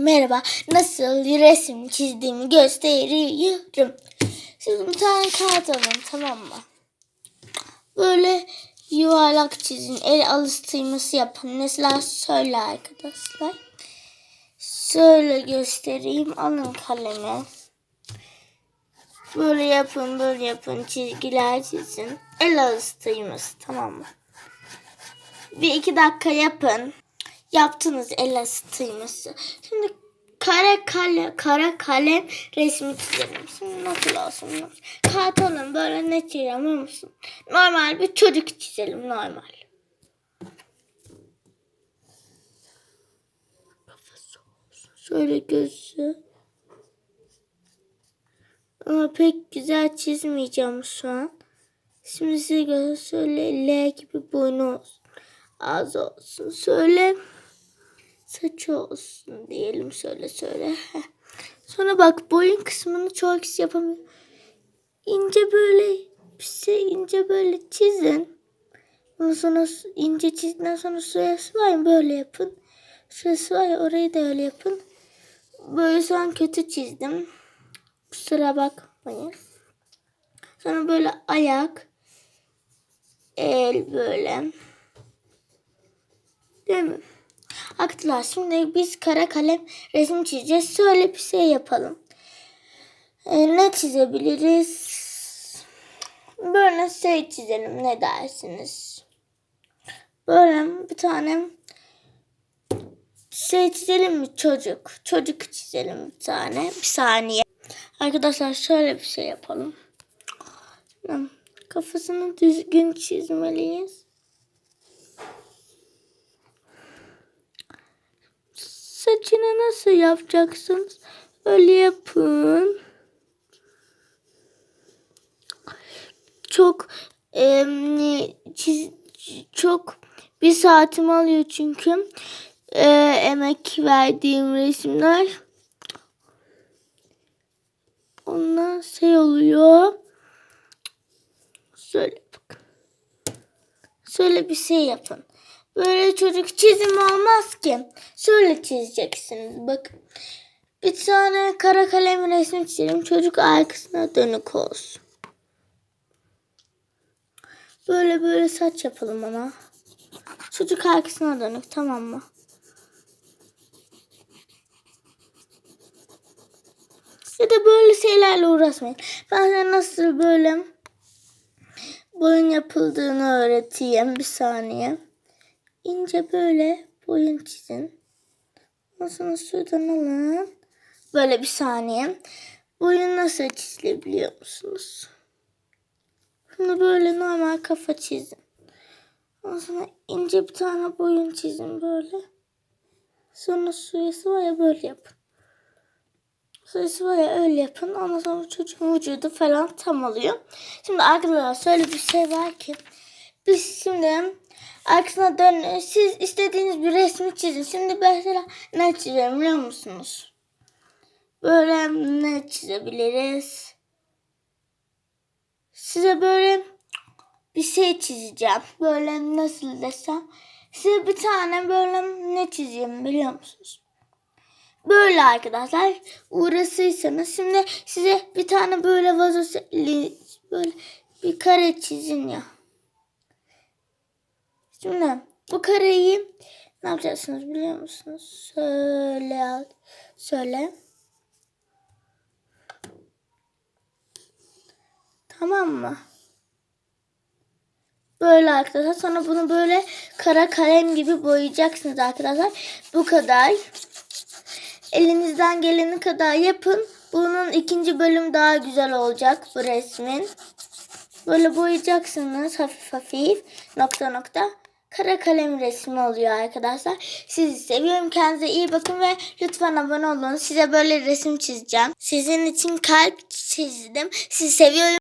Merhaba, nasıl resim çizdiğimi gösteriyorum. Şimdi bir tane kağıt alın, tamam mı? Böyle yuvarlak çizin, el alıştırması yapın. Mesela şöyle arkadaşlar. Şöyle göstereyim, alın kalemi. Böyle yapın, böyle yapın, çizgiler çizin. El alıştırması, tamam mı? Bir iki dakika yapın. Yaptınız el ısıtıyması. Şimdi kara kale, kara kalem resmi çizelim. Şimdi nasıl olsun? Kağıt alın böyle ne çizelim musun? Normal bir çocuk çizelim normal. Şöyle gözü. Ama pek güzel çizmeyeceğim şu an. Şimdi size göre şöyle L gibi boynu olsun. Ağzı olsun. Söyle saçı olsun diyelim söyle söyle. Sonra bak boyun kısmını çoğu kişi yapamıyor. İnce böyle şey ince böyle çizin. Ondan sonra ince çizdikten sonra şurası var böyle yapın. Şurası var orayı da öyle yapın. Böyle şu an kötü çizdim. Kusura bakmayın. Sonra böyle ayak. El böyle. Değil mi? Arkadaşlar şimdi biz kara kalem resim çizeceğiz. Şöyle bir şey yapalım. Ee, ne çizebiliriz? Böyle şey çizelim ne dersiniz? Böyle bir tane şey çizelim mi çocuk? Çocuk çizelim bir tane. Bir saniye. Arkadaşlar şöyle bir şey yapalım. Kafasını düzgün çizmeliyiz. Saçını nasıl yapacaksınız? Öyle yapın. Çok em, çiz, çok bir saatimi alıyor çünkü e, emek verdiğim resimler. Ondan şey oluyor. Şöyle bakın. Şöyle bir şey yapın. Böyle çocuk çizimi olmaz ki. Şöyle çizeceksiniz. Bakın. Bir tane kara kalem resmi çizelim. Çocuk arkasına dönük olsun. Böyle böyle saç yapalım ona. Çocuk arkasına dönük tamam mı? Ya da böyle şeylerle uğraşmayın. Ben size nasıl böyle boyun yapıldığını öğreteyim. Bir saniye. İnce böyle boyun çizin. Ondan sonra şuradan alın. Böyle bir saniye. Boyun nasıl çizilebiliyor musunuz? Şimdi böyle normal kafa çizin. Ondan sonra ince bir tane boyun çizin böyle. Sonra suyası var böyle yapın. Suyası var öyle yapın. Ondan sonra çocuğun vücudu falan tam oluyor. Şimdi arkadaşlar şöyle bir şey var ki. Biz şimdi arkasına dön. Siz istediğiniz bir resmi çizin. Şimdi mesela ne çizelim biliyor musunuz? Böyle ne çizebiliriz? Size böyle bir şey çizeceğim. Böyle nasıl desem. Size bir tane böyle ne çizeyim biliyor musunuz? Böyle arkadaşlar uğraşırsanız şimdi size bir tane böyle vazo böyle bir kare çizin ya. Şimdi bu kareyi ne yapacaksınız biliyor musunuz? Şöyle al. Şöyle. Tamam mı? Böyle arkadaşlar. Sonra bunu böyle kara kalem gibi boyayacaksınız arkadaşlar. Bu kadar. Elinizden geleni kadar yapın. Bunun ikinci bölüm daha güzel olacak bu resmin. Böyle boyayacaksınız hafif hafif nokta nokta. Kara kalem resmi oluyor arkadaşlar. Sizi seviyorum. Kendinize iyi bakın ve lütfen abone olun. Size böyle resim çizeceğim. Sizin için kalp çizdim. Sizi seviyorum.